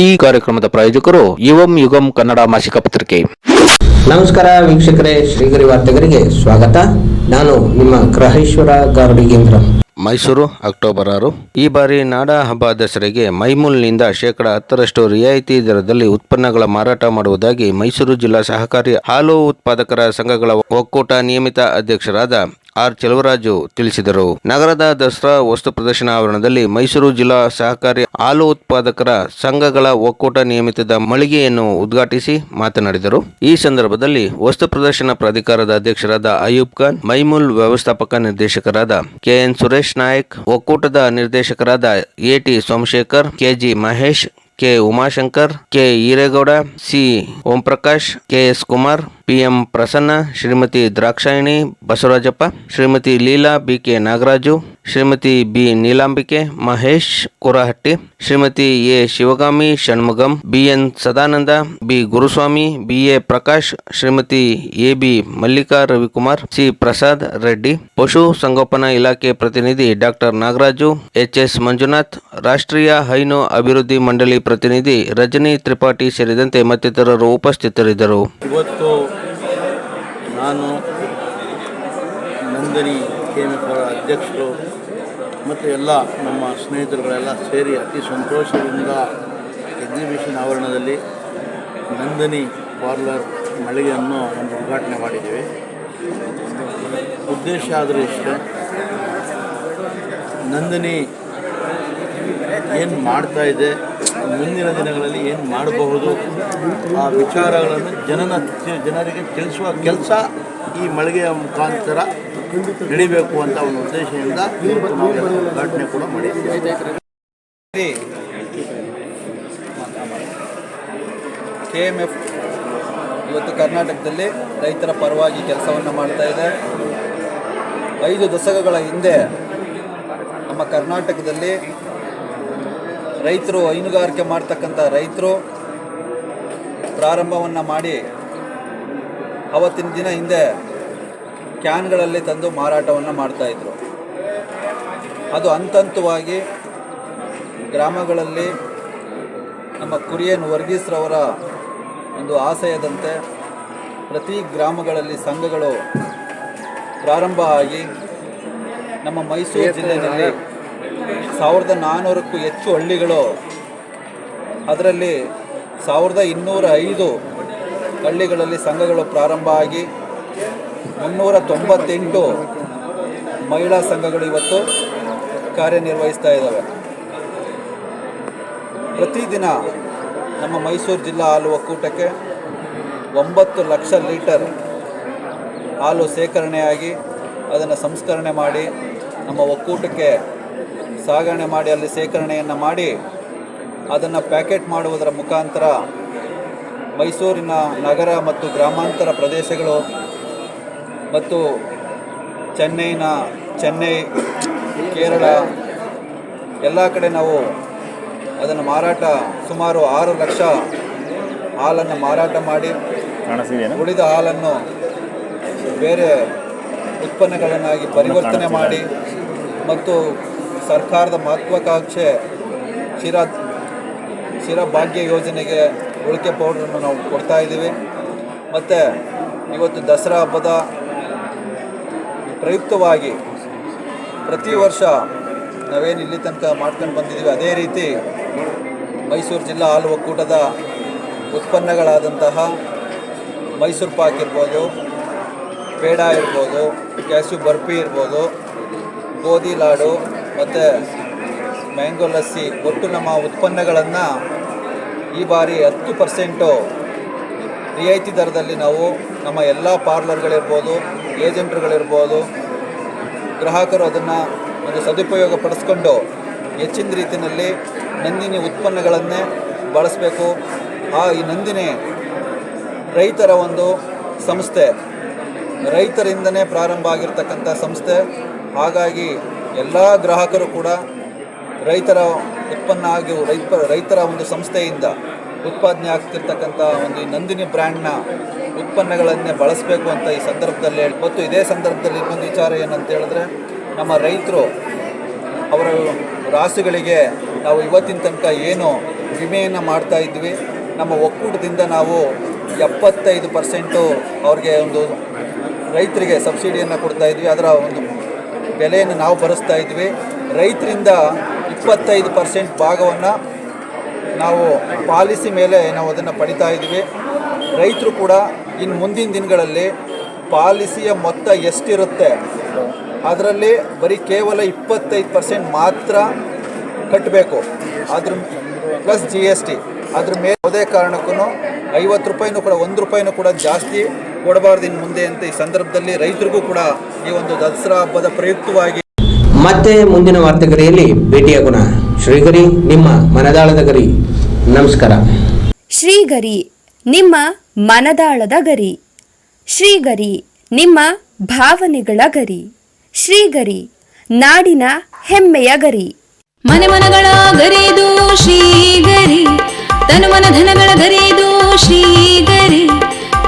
ಈ ಕಾರ್ಯಕ್ರಮದ ಪ್ರಾಯೋಜಕರು ಯುವಂ ಯುಗಂ ಕನ್ನಡ ಮಾಸಿಕ ಪತ್ರಿಕೆ. ನಮಸ್ಕಾರ ವೀಕ್ಷಕರೇ ಶ್ರೀಗರಿ ವಾರ್ತೆಗರಿಗೆ ಸ್ವಾಗತ. ನಾನು ನಿಮ್ಮ ಗ್ರಹೇಶ್ವರ ಗಾರ್ಡಿಗೇಂದ್ರ ಮೈಸೂರು ಅಕ್ಟೋಬರ್ ಆರು. ಈ ಬಾರಿ ನಾಡ ಹಬ್ಬ ದಸರೆಗೆ ಮೈಮೂಲ್ನಿಂದ ಶೇಕಡ ಹತ್ತರಷ್ಟು ರಿಯಾಯಿತಿ ದರದಲ್ಲಿ ಉತ್ಪನ್ನಗಳ ಮಾರಾಟ ಮಾಡುವುದಾಗಿ ಮೈಸೂರು ಜಿಲ್ಲಾ ಸಹಕಾರಿ ಹಾಲು ಉತ್ಪಾದಕರ ಸಂಘಗಳ ಒಕ್ಕೂಟ ನಿಯಮಿತ ಅಧ್ಯಕ್ಷರಾದ ಆರ್ ಚೆಲುವರಾಜು ತಿಳಿಸಿದರು. ನಗರದ ದಸರಾ ವಸ್ತು ಪ್ರದರ್ಶನ ಆವರಣದಲ್ಲಿ ಮೈಸೂರು ಜಿಲ್ಲಾ ಸಹಕಾರಿ ಹಾಲು ಉತ್ಪಾದಕರ ಸಂಘಗಳ ಒಕ್ಕೂಟ ನಿಯಮಿತದ ಮಳಿಗೆಯನ್ನು ಉದ್ಘಾಟಿಸಿ ಮಾತನಾಡಿದರು. ಈ ಸಂದರ್ಭದಲ್ಲಿ ವಸ್ತು ಪ್ರದರ್ಶನ ಪ್ರಾಧಿಕಾರದ ಅಧ್ಯಕ್ಷರಾದ ಅಯೂಬ್ ಖಾನ್, ಮೈಮೂಲ್ ವ್ಯವಸ್ಥಾಪಕ ನಿರ್ದೇಶಕರಾದ ಕೆಎನ್ ಸುರೇಶ್ ನಾಯಕ್, ಒಕ್ಕೂಟದ ನಿರ್ದೇಶಕರಾದ A T Somashekar, K G Mahesh, K Umashankar, K Iregowda, C Omprakash K S Kumar P M Prasanna, Shrimati Drakshayani, Basavarajappa, Shrimati Leela B K Nagaraju, Shrimati B. Neelambike, Mahesh Kurahatti, Shrimati A. Shivagami, Shanmugam, B. N. Sadananda, B. Guruswamy, B. A. Prakash, Shrimati A. B. Mallika Ravikumar, C. Prasad Reddy, ಪಶು ಸಂಗೋಪನಾ ಇಲಾಖೆ ಪ್ರತಿನಿಧಿ doctor Nagaraju, H. S. Manjunath, ರಾಷ್ಟ್ರೀಯ ಹೈನು ಅಭಿವೃದ್ಧಿ ಮಂಡಳಿ ಪ್ರತಿನಿಧಿ ರಜನಿ ತ್ರಿಪಾಠಿ ಸೇರಿದಂತೆ ಮತ್ತಿತರರು ಉಪಸ್ಥಿತರಿದ್ದರು. ಇವತ್ತು ನಾನು ನಂದಿನಿ ಕೆ ಅಧ್ಯಕ್ಷರು ಮತ್ತು ಎಲ್ಲ ನಮ್ಮ ಸ್ನೇಹಿತರುಗಳೆಲ್ಲ ಸೇರಿ ಅತಿ ಸಂತೋಷದಿಂದ ಎಕ್ಸಿಬಿಷನ್ ಆವರಣದಲ್ಲಿ ನಂದಿನಿ ಪಾರ್ಲರ್ ಮಳಿಗೆಯನ್ನು ಒಂದು ಉದ್ಘಾಟನೆ ಮಾಡಿದ್ದೀವಿ. ಉದ್ದೇಶ ಆದರೂ ಇಷ್ಟೇ, ನಂದಿನಿ ಏನು ಮಾಡ್ತಾ ಇದೆ ಮುಂದಿನ ದಿನಗಳಲ್ಲಿ ಏನು ಮಾಡಬಹುದು? ಆ ವಿಚಾರಗಳನ್ನು ಜನನ ಜನರಿಗೆ ತಿಳಿಸುವ ಕೆಲಸ ಈ ಮಳಿಗೆಯ ಮುಖಾಂತರ ನಡಿಬೇಕು ಅಂತ ಒಂದು ಉದ್ದೇಶದಿಂದ ಉದ್ಘಾಟನೆ ಕೂಡ ಮಾಡಿದ್ದೀವಿ. ಕೆ ಎಂ ಎಫ್ ಇವತ್ತು ಕರ್ನಾಟಕದಲ್ಲಿ ರೈತರ ಪರವಾಗಿ ಕೆಲಸವನ್ನು ಮಾಡ್ತಾ ಇದೆ. ಐದು ದಶಕಗಳ ಹಿಂದೆ ನಮ್ಮ ಕರ್ನಾಟಕದಲ್ಲಿ ರೈತರು ಹೈನುಗಾರಿಕೆ ಮಾಡ್ತಕ್ಕಂಥ ರೈತರು ಪ್ರಾರಂಭವನ್ನು ಮಾಡಿ ಅವತ್ತಿನ ದಿನ ಹಿಂದೆ ಕ್ಯಾನ್ಗಳಲ್ಲಿ ತಂದು ಮಾರಾಟವನ್ನು ಮಾಡ್ತಾಯಿದ್ರು ಅದು ಹಂತಂತವಾಗಿ ಗ್ರಾಮಗಳಲ್ಲಿ ನಮ್ಮ ಕುರಿಯನ್ ವರ್ಗೀಸ್ರವರ ಒಂದು ಆಶಯದಂತೆ ಪ್ರತಿ ಗ್ರಾಮಗಳಲ್ಲಿ ಸಂಘಗಳು ಪ್ರಾರಂಭ ಆಗಿ ನಮ್ಮ ಮೈಸೂರು ಜಿಲ್ಲೆಯಲ್ಲಿ ಸಾವಿರದ ನಾನ್ನೂರಕ್ಕೂ ಹೆಚ್ಚು ಹಳ್ಳಿಗಳು ಅದರಲ್ಲಿ ಸಾವಿರದ ಇನ್ನೂರ ಐದು ಹಳ್ಳಿಗಳಲ್ಲಿ ಸಂಘಗಳು ಪ್ರಾರಂಭ ಆಗಿ ಮುನ್ನೂರ ತೊಂಬತ್ತೆಂಟು ಮಹಿಳಾ ಸಂಘಗಳು ಇವತ್ತು ಕಾರ್ಯನಿರ್ವಹಿಸ್ತಾ ಇದ್ದಾವೆ. ಪ್ರತಿದಿನ ನಮ್ಮ ಮೈಸೂರು ಜಿಲ್ಲಾ ಹಾಲು ಒಕ್ಕೂಟಕ್ಕೆ ಒಂಬತ್ತು ಲಕ್ಷ ಲೀಟರ್ ಹಾಲು ಸೇಕರಣೆಯಾಗಿ ಅದನ್ನು ಸಂಸ್ಕರಣೆ ಮಾಡಿ ನಮ್ಮ ಒಕ್ಕೂಟಕ್ಕೆ ಸಾಗಣೆ ಮಾಡಿ ಅಲ್ಲಿ ಶೇಖರಣೆಯನ್ನು ಮಾಡಿ ಅದನ್ನು ಪ್ಯಾಕೆಟ್ ಮಾಡುವುದರ ಮುಖಾಂತರ ಮೈಸೂರಿನ ನಗರ ಮತ್ತು ಗ್ರಾಮಾಂತರ ಪ್ರದೇಶಗಳು ಮತ್ತು ಚೆನ್ನೈನ ಚೆನ್ನೈ ಕೇರಳ ಎಲ್ಲ ಕಡೆ ನಾವು ಅದನ್ನು ಮಾರಾಟ ಸುಮಾರು ಆರು ಲಕ್ಷ ಹಾಲನ್ನು ಮಾರಾಟ ಮಾಡಿ ಉಳಿದ ಹಾಲನ್ನು ಬೇರೆ ಉತ್ಪನ್ನಗಳನ್ನಾಗಿ ಪರಿವರ್ತನೆ ಮಾಡಿ ಮತ್ತು ಸರ್ಕಾರದ ಮಹತ್ವಾಕಾಂಕ್ಷೆ ಶಿರಾ ಶಿರಾ ಭಾಗ್ಯ ಯೋಜನೆಗೆ ಉಳಿಕೆ ಪೌಡ್ರನ್ನು ನಾವು ಕೊಡ್ತಾ ಇದ್ದೀವಿ. ಮತ್ತು ಇವತ್ತು ದಸರಾ ಹಬ್ಬದ ಪ್ರಯುಕ್ತವಾಗಿ ಪ್ರತಿ ವರ್ಷ ನಾವೇನು ಇಲ್ಲಿ ತನಕ ಮಾಡ್ಕೊಂಡು ಬಂದಿದ್ದೀವಿ, ಅದೇ ರೀತಿ ಮೈಸೂರು ಜಿಲ್ಲಾ ಹಾಲು ಒಕ್ಕೂಟದ ಉತ್ಪನ್ನಗಳಾದಂತಹ ಮೈಸೂರು ಪಾಕ್ ಇರ್ಬೋದು, ಪೇಡ ಇರ್ಬೋದು ಕ್ಯಾಶ್ಯೂ ಬರ್ಫಿ ಇರ್ಬೋದು, ಗೋಧಿ ಲಾಡು ಮತ್ತು ಮ್ಯಾಂಗೋ ಲಸ್ಸಿ, ಒಟ್ಟು ನಮ್ಮ ಉತ್ಪನ್ನಗಳನ್ನು ಈ ಬಾರಿ ಹತ್ತು ಪರ್ಸೆಂಟು ರಿಯಾಯಿತಿ ದರದಲ್ಲಿ ನಾವು ನಮ್ಮ ಎಲ್ಲ ಪಾರ್ಲರ್ಗಳಿರ್ಬೋದು ಏಜೆಂಟ್ರುಗಳಿರ್ಬೋದು ಗ್ರಾಹಕರು ಅದನ್ನು ಒಂದು ಸದುಪಯೋಗ ಪಡಿಸ್ಕೊಂಡು ಹೆಚ್ಚಿನ ರೀತಿಯಲ್ಲಿ ನಂದಿನಿ ಉತ್ಪನ್ನಗಳನ್ನೇ ಬಳಸಬೇಕು. ಆ ಈ ನಂದಿನಿ ರೈತರ ಒಂದು ಸಂಸ್ಥೆ, ರೈತರಿಂದನೇ ಪ್ರಾರಂಭ ಆಗಿರ್ತಕ್ಕಂಥ ಸಂಸ್ಥೆ. ಹಾಗಾಗಿ ಎಲ್ಲ ಗ್ರಾಹಕರು ಕೂಡ ರೈತರ ಉತ್ಪನ್ನ ಆಗಿ ರೈತ, ರೈತರ ಒಂದು ಸಂಸ್ಥೆಯಿಂದ ಉತ್ಪಾದನೆ ಆಗ್ತಿರ್ತಕ್ಕಂಥ ಒಂದು ನಂದಿನಿ ಬ್ರ್ಯಾಂಡ್ನ ಉತ್ಪನ್ನಗಳನ್ನೇ ಬಳಸಬೇಕು ಅಂತ ಈ ಸಂದರ್ಭದಲ್ಲಿ ಮತ್ತು ಇದೇ ಸಂದರ್ಭದಲ್ಲಿ ಇನ್ನೊಂದು ವಿಚಾರ ಏನಂತ ಹೇಳಿದ್ರೆ, ನಮ್ಮ ರೈತರು ಅವರ ರಾಸುಗಳಿಗೆ ನಾವು ಇವತ್ತಿನ ತನಕ ಏನು ವಿಮೆಯನ್ನು ಮಾಡ್ತಾ ಇದ್ವಿ, ನಮ್ಮ ಒಕ್ಕೂಟದಿಂದ ನಾವು ಎಪ್ಪತ್ತೈದು ಪರ್ಸೆಂಟು ಅವ್ರಿಗೆ ಒಂದು ರೈತರಿಗೆ ಸಬ್ಸಿಡಿಯನ್ನು ಕೊಡ್ತಾ ಇದ್ವಿ, ಅದರ ಒಂದು ಬೆಲೆಯನ್ನು ನಾವು ಭರಿಸ್ತಾ ಇದ್ವಿ. ರೈತರಿಂದ ಇಪ್ಪತ್ತೈದು ಪರ್ಸೆಂಟ್ ಭಾಗವನ್ನು ನಾವು ಪಾಲಿಸಿ ಮೇಲೆ ನಾವು ಅದನ್ನು ಪಡಿತಾ ಇದ್ವಿ. ರೈತರು ಕೂಡ ಇನ್ನು ಮುಂದಿನ ದಿನಗಳಲ್ಲಿ ಪಾಲಿಸಿಯ ಮೊತ್ತ ಎಷ್ಟಿರುತ್ತೆ, ಅದರಲ್ಲಿ ಬರೀ ಕೇವಲ ಇಪ್ಪತ್ತೈದು ಪರ್ಸೆಂಟ್ ಮಾತ್ರ ಕಟ್ಟಬೇಕು ಅದ್ರ ಪ್ಲಸ್ ಜಿ ಎಸ್ ಟಿ, ಅದ್ರ ಮೇಲೆ ಯಾವುದೇ ಕಾರಣಕ್ಕೂ ಐವತ್ತು ರೂಪಾಯಿನೂ ಕೂಡ, ಒಂದು ರೂಪಾಯಿನೂ ಕೂಡ ಜಾಸ್ತಿ ಕೊಡಬಾರ್ದು ಇನ್ನು ಮುಂದೆ ಅಂತ ಈ ಸಂದರ್ಭದಲ್ಲಿ ರೈತರಿಗೂ ಕೂಡ ಈ ಒಂದು ದಸರಾ ಹಬ್ಬದ ಪ್ರಯುಕ್ತವಾಗಿ ಮತ್ತೆ ಮುಂದಿನ ವಾರ್ತೆಗರಿಯಲ್ಲಿ ಭೇಟಿಯಾಗೋಣ ಶ್ರೀಗರಿ ನಿಮ್ಮ ಮನದಾಳದ ಗರಿ. ನಮಸ್ಕಾರ. ಶ್ರೀಗರಿ ನಿಮ್ಮ ಮನದಾಳದ ಗರಿ. ಶ್ರೀಗರಿ ನಿಮ್ಮ ಭಾವನೆಗಳ ಗರಿ. ಶ್ರೀಗರಿ ನಾಡಿನ ಹೆಮ್ಮೆಯ ಗರಿ. ಮನೆ ಮನಗಳ ಗರಿದು ಶ್ರೀಗರಿ ತನು ಮನ ಧನಗಳ ಗರಿದು ಶ್ರೀಗರಿ.